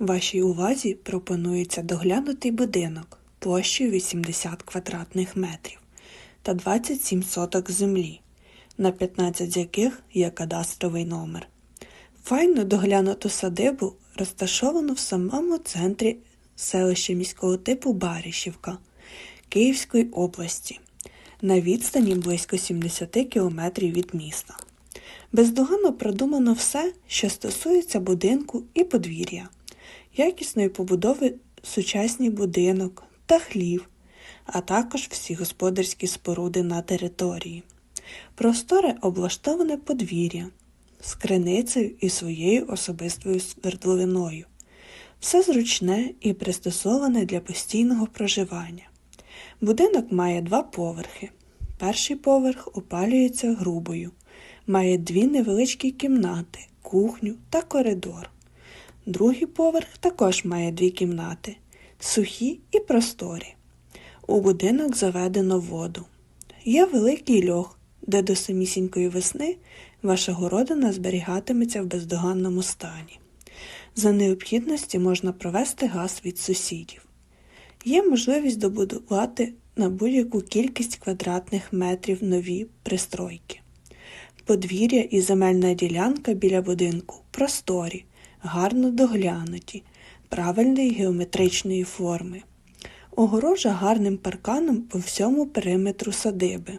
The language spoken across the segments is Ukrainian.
Вашій увазі пропонується доглянутий будинок площею 80 квадратних метрів та 27 соток землі, на 15 з яких є кадастровий номер. Файно доглянуту садибу розташовано в самому центрі селища міського типу Барішівка Київської області на відстані близько 70 кілометрів від міста. Бездоганно продумано все, що стосується будинку і подвір'я, якісної побудови сучасний будинок та хлів, а також всі господарські споруди на території. Просторе облаштоване подвір'я з криницею і своєю особистою свердловиною. Все зручне і пристосоване для постійного проживання. Будинок має два поверхи. Перший поверх опалюється грубою, має дві невеличкі кімнати, кухню та коридор. Другий поверх також має дві кімнати, сухі і просторі. У будинок заведено воду. Є великий льох, де до самісінької весни ваша городина зберігатиметься в бездоганному стані. За необхідності можна провести газ від сусідів. Є можливість добудувати на будь-яку кількість квадратних метрів нові пристройки. Подвір'я і земельна ділянка біля будинку просторі, гарно доглянуті, правильної геометричної форми. Огорожа гарним парканом по всьому периметру садиби.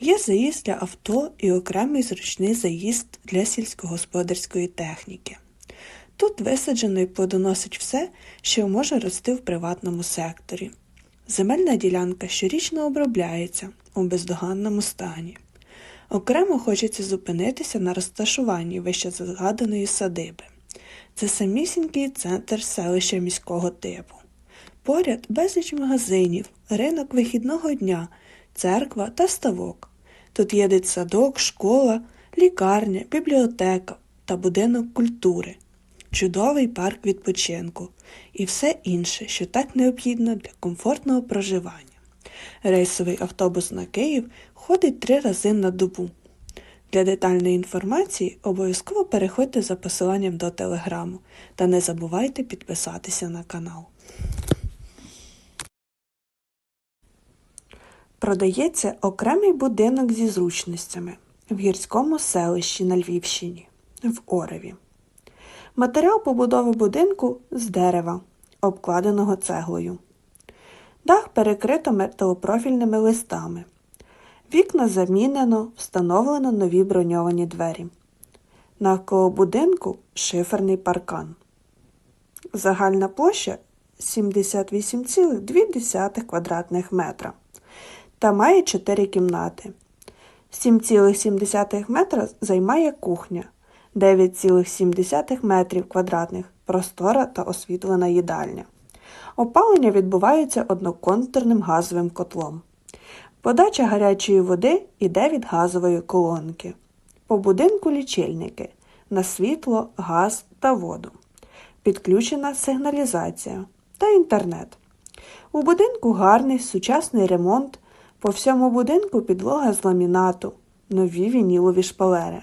Є заїзд для авто і окремий зручний заїзд для сільськогосподарської техніки. Тут висаджено і плодоносить все, що може рости в приватному секторі. Земельна ділянка щорічно обробляється у бездоганному стані. Окремо хочеться зупинитися на розташуванні вище згаданої садиби. Це самісінький центр селища міського типу. Поряд безліч магазинів, ринок вихідного дня, церква та ставок. Тут є дитсадок, школа, лікарня, бібліотека та будинок культури, чудовий парк відпочинку і все інше, що так необхідно для комфортного проживання. Рейсовий автобус на Київ ходить три рази на добу. Для детальної інформації обов'язково переходьте за посиланням до телеграму та не забувайте підписатися на канал. Продається окремий будинок зі зручностями в гірському селищі на Львівщині в Ореві. Матеріал побудови будинку з дерева, обкладеного цеглою. Дах перекрито металопрофільними листами. Вікна замінено, встановлено нові броньовані двері. Навколо будинку шиферний паркан. Загальна площа 78,2 квадратних метра та має 4 кімнати. 7,7 метра займає кухня, 9,7 метрів квадратних простора та освітлена їдальня. Опалення відбувається одноконтурним газовим котлом. Подача гарячої води йде від газової колонки. По будинку лічильники на світло, газ та воду. Підключена сигналізація та інтернет. У будинку гарний сучасний ремонт. По всьому будинку підлога з ламінату, нові вінілові шпалери.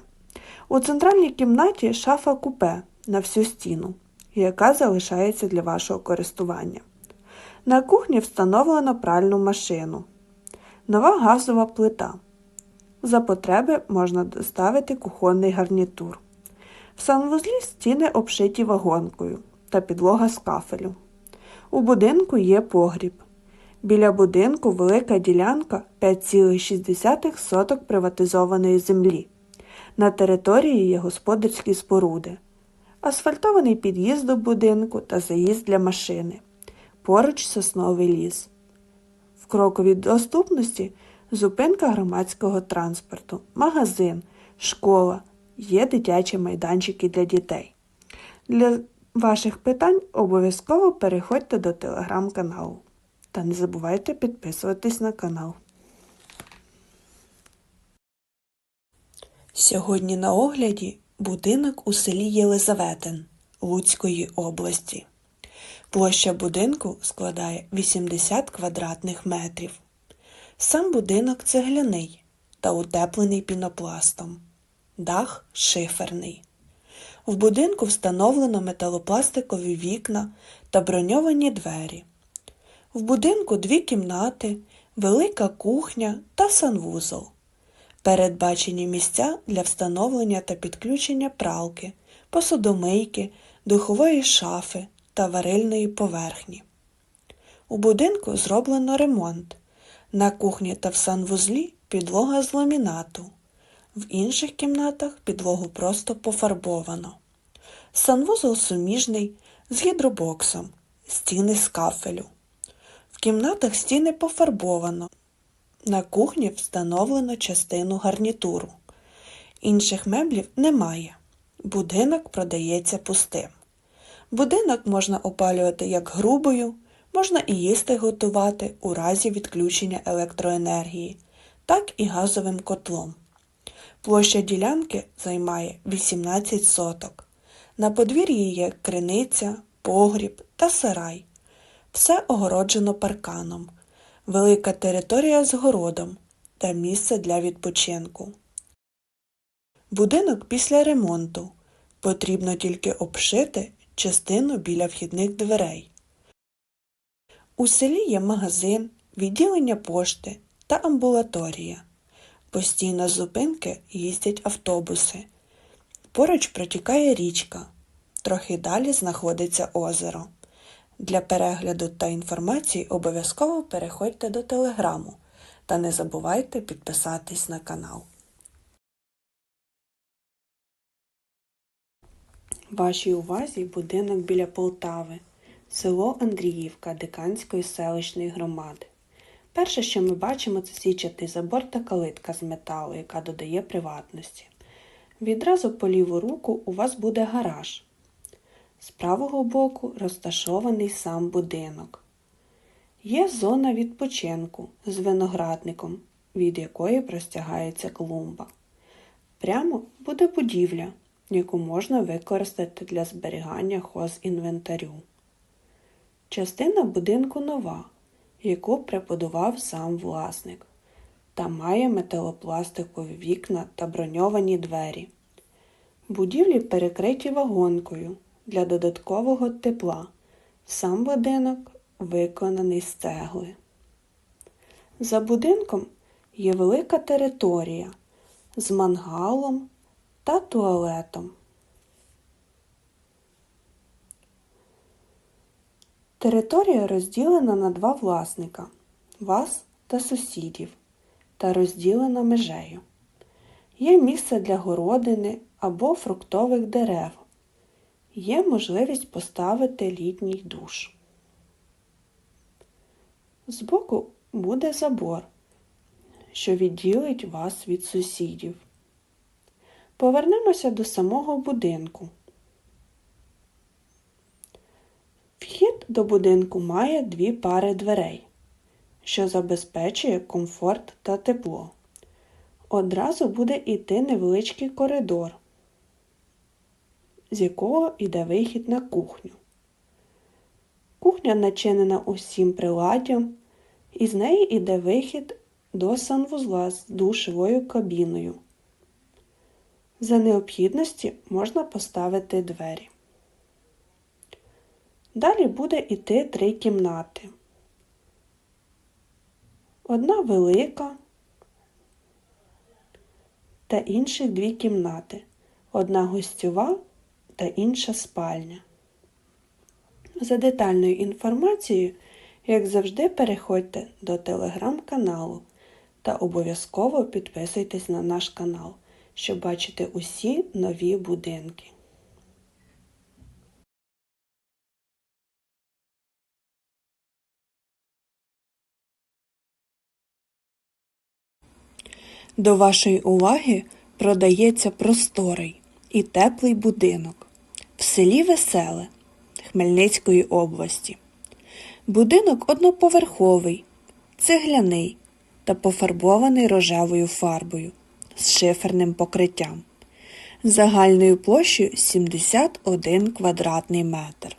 У центральній кімнаті шафа купе на всю стіну, яка залишається для вашого користування. На кухні встановлено пральну машину. Нова газова плита. За потреби можна доставити кухонний гарнітур. В санвузлі стіни обшиті вагонкою та підлога з кафелю. У будинку є погріб. Біля будинку велика ділянка 5,6 соток приватизованої землі. На території є господарські споруди, асфальтований під'їзд до будинку та заїзд для машини. Поруч сосновий ліс. В кроковій доступності зупинка громадського транспорту, магазин, школа, є дитячі майданчики для дітей. Для ваших питань обов'язково переходьте до телеграм-каналу. Та не забувайте підписуватись на канал. Сьогодні на огляді будинок у селі Єлизаветин Луцької області. Площа будинку складає 80 квадратних метрів. Сам будинок цегляний та утеплений пінопластом. Дах шиферний. В будинку встановлено металопластикові вікна та броньовані двері. В будинку дві кімнати, велика кухня та санвузол. Передбачені місця для встановлення та підключення пралки, посудомийки, духової шафи та варильної поверхні. У будинку зроблено ремонт. На кухні та в санвузлі підлога з ламінату. В інших кімнатах підлогу просто пофарбовано. Санвузол суміжний з гідробоксом, стіни з кафелю. В кімнатах стіни пофарбовано. На кухні встановлено частину гарнітуру. Інших меблів немає. Будинок продається пустим. Будинок можна опалювати як грубою, можна і їсти готувати у разі відключення електроенергії, так і газовим котлом. Площа ділянки займає 18 соток. На подвір'ї є криниця, погріб та сарай. Все огороджено парканом, велика територія з городом та місце для відпочинку. Будинок після ремонту. Потрібно тільки обшити частину біля вхідних дверей. У селі є магазин, відділення пошти та амбулаторія. Постійно з зупинки їздять автобуси. Поруч протікає річка. Трохи далі знаходиться озеро. Для перегляду та інформації обов'язково переходьте до телеграму та не забувайте підписатись на канал. Вашій увазі будинок біля Полтави, село Андріївка Диканської селищної громади. Перше, що ми бачимо, це січатий забор та калитка з металу, яка додає приватності. Відразу по ліву руку у вас буде гараж. З правого боку розташований сам будинок. Є зона відпочинку з виноградником, від якої простягається клумба. Прямо буде будівля, яку можна використати для зберігання хозінвентарю. Частина будинку нова, яку прибудував сам власник, та має металопластикові вікна та броньовані двері. Будівлі перекриті вагонкою для додаткового тепла. Сам будинок виконаний з цегли. За будинком є велика територія з мангалом та туалетом. Територія розділена на два власника вас та сусідів та розділена межею. Є місце для городини або фруктових дерев. Є можливість поставити літній душ. Збоку буде забор, що відділить вас від сусідів. Повернемося до самого будинку. Вхід до будинку має дві пари дверей, що забезпечує комфорт та тепло. Одразу буде йти невеличкий коридор, з якого йде вихід на кухню. Кухня начинена усім приладдям, і з неї йде вихід до санвузла з душовою кабіною. За необхідності можна поставити двері. Далі буде йти три кімнати. Одна велика та інші дві кімнати. Одна гостьова та інша спальня. За детальною інформацією, як завжди, переходьте до телеграм-каналу та обов'язково підписуйтесь на наш канал, щоб бачити усі нові будинки. До вашої уваги продається просторий і теплий будинок в селі Веселе Хмельницької області. Будинок одноповерховий, цегляний та пофарбований рожевою фарбою з шиферним покриттям. Загальною площею 71 квадратний метр.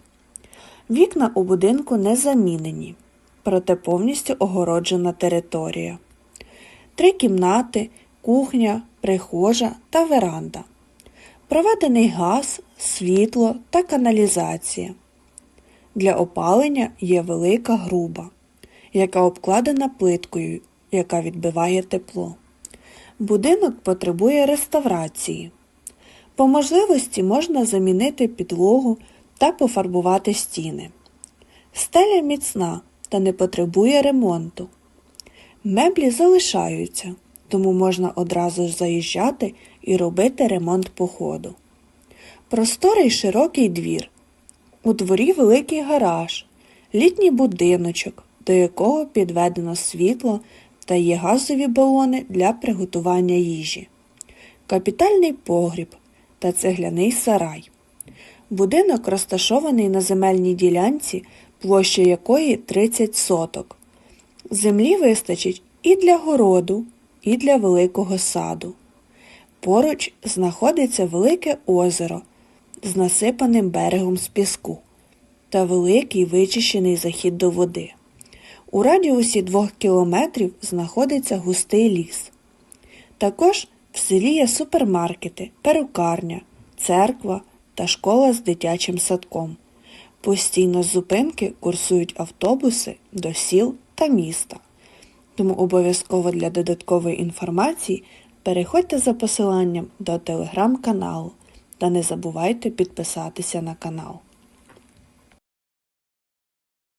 Вікна у будинку не замінені, проте повністю огороджена територія. Три кімнати, кухня, прихожа та веранда. Проведений газ, світло та каналізація. Для опалення є велика груба, яка обкладена плиткою, яка відбиває тепло. Будинок потребує реставрації. По можливості можна замінити підлогу та пофарбувати стіни. Стеля міцна та не потребує ремонту. Меблі залишаються, тому можна одразу заїжджати і робити ремонт по ходу. Просторий широкий двір. У дворі великий гараж, літній будиночок, до якого підведено світло та є газові балони для приготування їжі, капітальний погріб та цегляний сарай. Будинок розташований на земельній ділянці, площа якої 30 соток. Землі вистачить і для городу, і для великого саду. Поруч знаходиться велике озеро з насипаним берегом з піску та великий вичищений захід до води. У радіусі двох кілометрів знаходиться густий ліс. Також в селі є супермаркети, перукарня, церква та школа з дитячим садком. Постійно з зупинки курсують автобуси до сіл та міста. Тому обов'язково для додаткової інформації переходьте за посиланням до телеграм-каналу та не забувайте підписатися на канал.